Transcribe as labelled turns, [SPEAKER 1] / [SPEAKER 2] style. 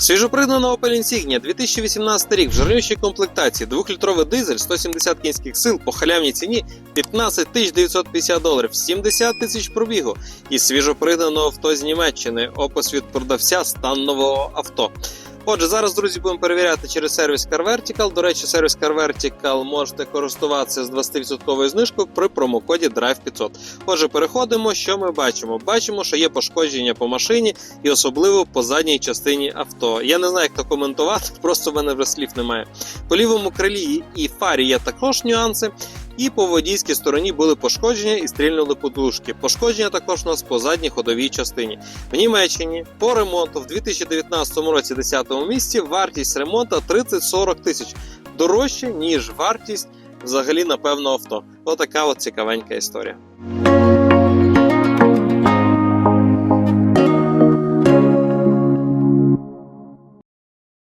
[SPEAKER 1] Свіжопригнана Opel Insignia 2018 рік в жирнющій комплектації, 2-літровий дизель, 170 кінських сил по халявній ціні 15 950 доларів, 70 тисяч пробігу і свіжопригнано авто з Німеччини. Опис від продавця стан нового авто. Отже, зараз, друзі, будемо перевіряти через сервіс Car. До речі, сервіс Car можете користуватися з 20% знижкою при промокоді DRIVE500. Отже, переходимо. Що ми бачимо? Бачимо, що є пошкодження по машині і особливо по задній частині авто. Я не знаю, як то коментувати, просто в мене вже слів немає. По лівому крилі і фарі є також нюанси. І по водійській стороні були пошкодження і стрільнули подушки. Пошкодження також у нас по задній ходовій частині. В Німеччині по ремонту в 2019 році 10 місці вартість ремонту 30-40 тисяч дорожче, ніж вартість взагалі напевно авто. Отака от цікавенька історія.